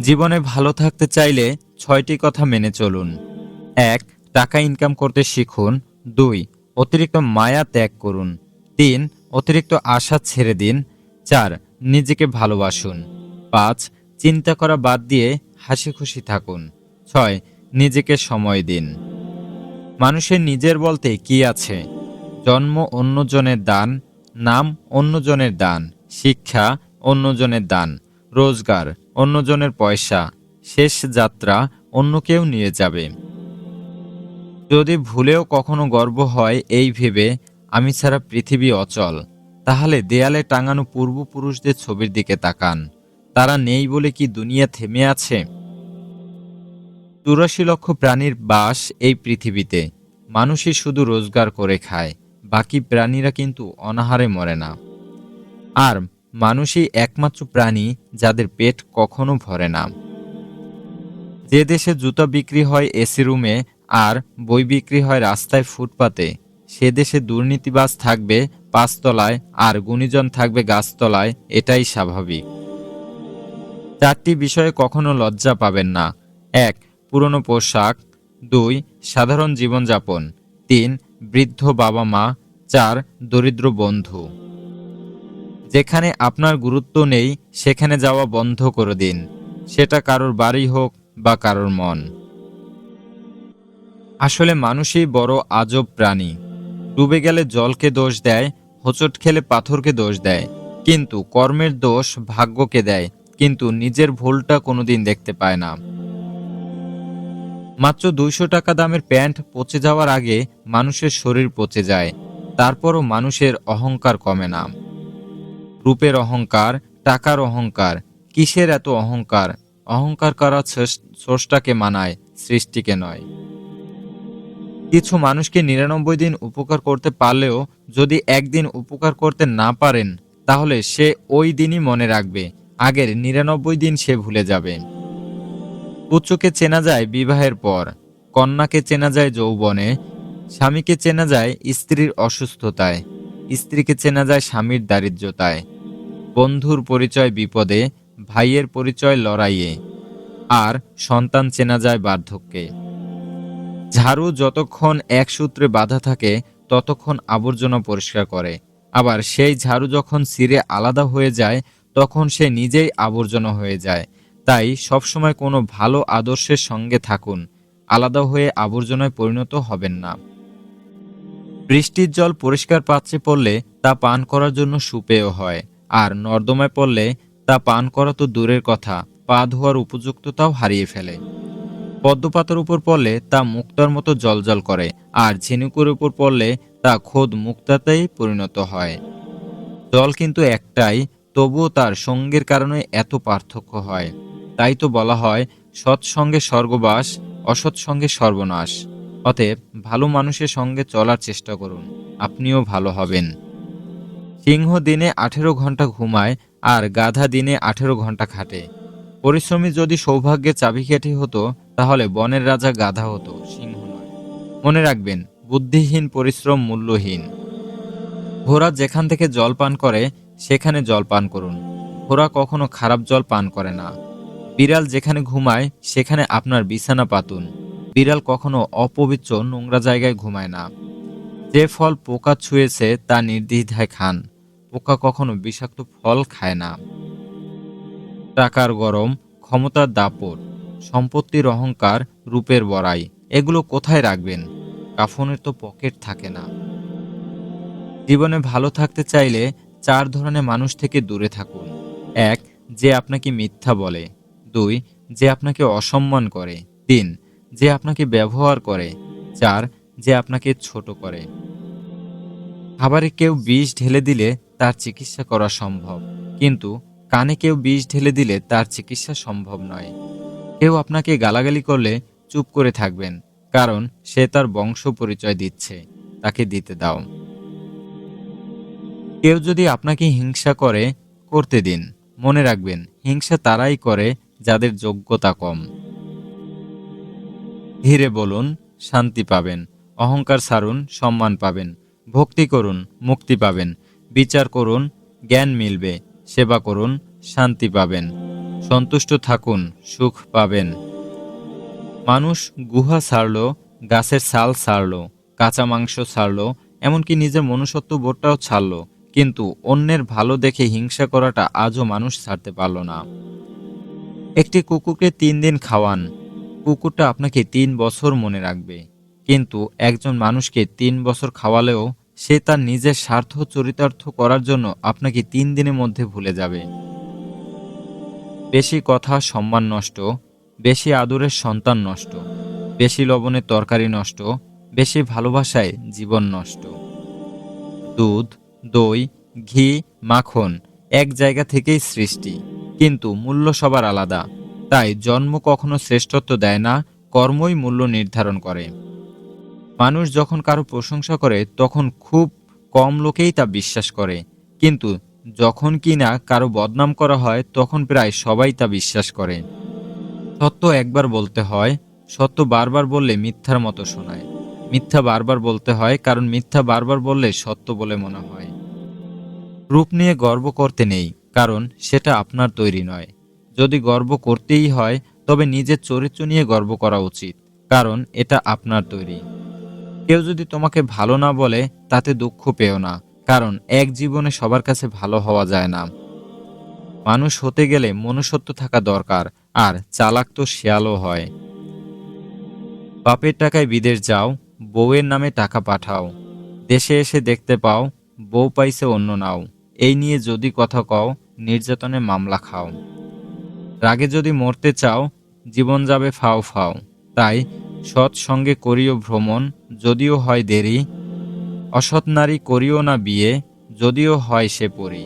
জীবনে ভালো থাকতে চাইলে ছয়টি কথা মেনে চলুন। এক, টাকা ইনকাম করতে শিখুন। দুই, অতিরিক্ত মায়া ত্যাগ করুন। তিন, অতিরিক্ত আশা ছেড়ে দিন। চার, নিজেকে ভালোবাসুন। পাঁচ, চিন্তা করা বাদ দিয়ে হাসি খুশি থাকুন। ছয়, নিজেকে সময় দিন। মানুষের নিজের বলতে কি আছে? জন্ম অন্যজনের দান, নাম অন্যজনের দান, শিক্ষা অন্যজনের দান। রোজগার, অন্যজনের পয়সা, শেষ যাত্রা অন্য কেউ নিয়ে যাবে। যদি ভুলেও কখনো গর্ব হয় এই ভেবে, আমি ছাড়া পৃথিবী অচল তাহলে দেয়ালে টাঙানো পূর্বপুরুষদের ছবির দিকে তাকান। তারা নেই বলে কি দুনিয়া থেমে আছে? চুরাশি লক্ষ প্রাণীর বাস এই পৃথিবীতে। মানুষই শুধু রোজগার করে খায়, বাকি প্রাণীরা কিন্তু অনাহারে মরে না। আর মানুষই একমাত্র প্রাণী যাদের পেট কখনো ভরে না। যে দেশে জুতা বিক্রি হয় এসি রুমে আর বই বিক্রি হয় রাস্তায় ফুটপাতে, সে দেশে দুর্নীতিবাজ থাকবে পাঁচতলায় আর গুণীজন থাকবে গাছতলায়, এটাই স্বাভাবিক। চারটি বিষয়ে কখনো লজ্জা পাবেন না। এক, পুরনো পোশাক। দুই, সাধারণ জীবনযাপন। তিন, বৃদ্ধ বাবা মা চার, দরিদ্র বন্ধু। যেখানে আপনার গুরুত্ব নেই, সেখানে যাওয়া বন্ধ করে দিন। সেটা কারোর বাড়ি হোক বা কারোর মন। আসলে মানুষই বড় আজব প্রাণী। ডুবে গেলে জলকে দোষ দেয়, হোঁচট খেলে পাথরকে দোষ দেয়। কিন্তু কর্মের দোষ ভাগ্যকে দেয়, কিন্তু নিজের ভুলটা কোনোদিন দেখতে পায় না। মাত্র দুইশো টাকা দামের প্যান্ট পচে যাওয়ার আগে মানুষের শরীর পচে যায়, তারপরও মানুষের অহংকার কমে না। রূপের অহংকার, টাকার অহংকার। কিসের এত অহংকার? অহংকার করা স্রষ্টাকে মানায়, সৃষ্টিকে নয়। কিছু মানুষকে নিরানব্বই দিন উপকার করতে পারলেও যদি একদিন উপকার করতে না পারেন, তাহলে সে ওই দিনই মনে রাখবে, আগের নিরানব্বই দিন সে ভুলে যাবে। পুত্রকে চেনা যায় বিবাহের পর, কন্যাকে চেনা যায় যৌবনে, স্বামীকে চেনা যায় স্ত্রীর অসুস্থতায়, স্ত্রীকে চেনা যায় স্বামীর দারিদ্রতায় বন্ধুর পরিচয় বিপদে, ভাইয়ের পরিচয় লড়াইয়ে, আর সন্তান চেনা যায় বার্ধক্যে। ঝাড়ু যতক্ষণ এক সূত্রে বাঁধা থাকে, ততক্ষণ আবর্জনা পরিষ্কার করে। আবার সেই ঝাড়ু যখন সিরে আলাদা হয়ে যায়, তখন সে নিজেই আবর্জনা হয়ে যায়। তাই সবসময় কোনো ভালো আদর্শের সঙ্গে থাকুন। আলাদা হয়ে আবর্জনায় পরিণত হবেন না। বৃষ্টির জল পরিষ্কার পাত্রে পড়লে তা পান করার জন্য সুপেয় হয়। আর নর্দমায় পড়লে তা পান করা তো দূরের কথা, পা ধোয়ার উপযুক্ততাও হারিয়ে ফেলে। পদ্মপাতার উপর পড়লে তা মুক্তার মতো জলজল করে, আর ঝিনুকের উপর পড়লে তা খোদ মুক্তাতেই পরিণত হয়। জল কিন্তু একটাই, তবুও তার সঙ্গের কারণে এত পার্থক্য হয়। তাই তো বলা হয় সৎসঙ্গে স্বর্গবাস, অসৎ সঙ্গে সর্বনাশ। অতএব ভালো মানুষের সঙ্গে চলার চেষ্টা করুন, আপনিও ভালো হবেন। সিংহ দিনে আঠেরো ঘণ্টা ঘুমায় আর গাধা দিনে আঠেরো ঘণ্টা খাটে। পরিশ্রমী যদি সৌভাগ্যের চাবিকাঠি হতো, তাহলে বনের রাজা গাধা হতো, সিংহ নয়। মনে রাখবেন, বুদ্ধিহীন পরিশ্রম মূল্যহীন। ঘোড়া যেখান থেকে জল পান করে, সেখানে জল পান করুন। ঘোড়া কখনো খারাপ জল পান করে না। বিড়াল যেখানে ঘুমায়, সেখানে আপনার বিছানা পাতুন। বিড়াল কখনো অপবিত্র নোংরা জায়গায় ঘুমায় না। যে ফল পোকা ছুঁয়েছে, তা নির্দ্বিধায় খান। পোকা কখনো বিষাক্ত ফল খায় না। টাকার গরম, ক্ষমতার দাপট, সম্পত্তির অহংকার, রূপের বড়াই, এগুলো কোথায় রাখবেন? কাফনের তো পকেট থাকে না। জীবনে ভালো থাকতে চাইলে চার ধরনের মানুষ থেকে দূরে থাকুন। এক, যে আপনাকে মিথ্যা বলে। দুই, যে আপনাকে অসম্মান করে। তিন, যে আপনাকে ব্যবহার করে। চার, যে আপনাকে ছোট করে। খাবারে কেউ বিষ ঢেলে দিলে তার চিকিৎসা করা সম্ভব। কিন্তু কানে কেউ বিষ ঢেলে দিলে তার চিকিৎসা সম্ভব নয়। কেউ আপনাকে গালাগালি করলে চুপ করে থাকবেন, কারণ সে তার বংশ পরিচয় দিচ্ছে। তাকে দিতে দাও। কেউ যদি আপনাকে হিংসা করে, করতে দিন। মনে রাখবেন, হিংসা তারাই করে যাদের যোগ্যতা কম। ধীরে বলুন, শান্তি পাবেন। অহংকার সারুন, সম্মান পাবেন। ভক্তি করুন, মুক্তি পাবেন। বিচার করুন, জ্ঞান মিলবে, সেবা করুন, শান্তি পাবেন। সন্তুষ্ট থাকুন, সুখ পাবেন। মানুষ গুহা ছাড়লো গাছের ছাল ছাড়লো কাঁচা মাংস ছাড়লো এমনকি নিজের মনুষ্যত্ব বোধটাও ছাড়লো, কিন্তু অন্যের ভালো দেখে হিংসা করাটা আজও মানুষ ছাড়তে পারল না। একটি কুকুরকে তিন দিন খাওয়ান। কুকুরটা আপনাকে তিন বছর মনে রাখবে। কিন্তু একজন মানুষকে তিন বছর খাওয়ালেও সে তার নিজের স্বার্থ চরিতার্থ করার জন্য আপনাকে তিন দিনের মধ্যে ভুলে যাবে। বেশি কথা সম্মান নষ্ট, বেশি আদরের সন্তান নষ্ট, বেশি লবণের তরকারি নষ্ট, বেশি ভালোবাসায় জীবন নষ্ট। দুধ, দই, ঘি, মাখন এক জায়গা থেকেই সৃষ্টি, কিন্তু মূল্য সবার আলাদা। তাই জন্ম কখনো শ্রেষ্ঠত্ব দেয় না, কর্মই মূল্য নির্ধারণ করে। মানুষ যখন কারও প্রশংসা করে, তখন খুব কম লোকেই তা বিশ্বাস করে। কিন্তু যখন কিনা কারও বদনাম করা হয়, তখন প্রায় সবাই তা বিশ্বাস করে। সত্য একবার বলতে হয়, সত্য বারবার বললে মিথ্যার মতো শোনায়। মিথ্যা বারবার বলতে হয়, কারণ মিথ্যা বারবার বললে সত্য বলে মনে হয়। রূপ নিয়ে গর্ব করতে নেই, কারণ সেটা আপনার তৈরি নয়। যদি গর্ব করতেই হয়, তবে নিজের চরিত্র নিয়ে গর্ব করা উচিত, কারণ এটা আপনার তৈরি। কেউ যদি তোমাকে ভালো না বলে, তাতে দুঃখ পেও না, কারণ এক জীবনে সবার কাছে ভালো হওয়া যায় না। মানুষ হতে গেলে মনুষ্যত্ব থাকা দরকার, আর চালাক তো শেয়ালও হয়। বাপের টাকায় বিদেশ যাও, বউয়ের নামে টাকা পাঠাও। দেশে এসে দেখতে পাও, বউ পাইছে অন্য নাও। এই নিয়ে যদি কথা কও, নির্যাতনে মামলা খাও। রাগে যদি মরতে চাও, জীবন যাবে ফাও ফাও। তাই সৎ সঙ্গে করিও ভ্রমণ, যদিও হয় দেরি। অসৎ নারী করিও না বিয়ে, যদিও হয় সে পরি।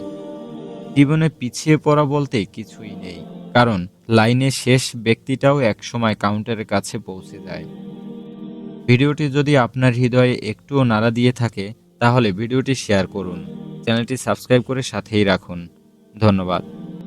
জীবনে পিছিয়ে পড়া বলতে কিছুই নেই, কারণ লাইনে শেষ ব্যক্তিটাও একসময় কাউন্টারের কাছে পৌঁছে যায়। ভিডিওটি যদি আপনার হৃদয়ে একটুও নাড়া দিয়ে থাকে, তাহলে ভিডিওটি শেয়ার করুন। চ্যানেলটি সাবস্ক্রাইব করে সাথেই রাখুন। ধন্যবাদ।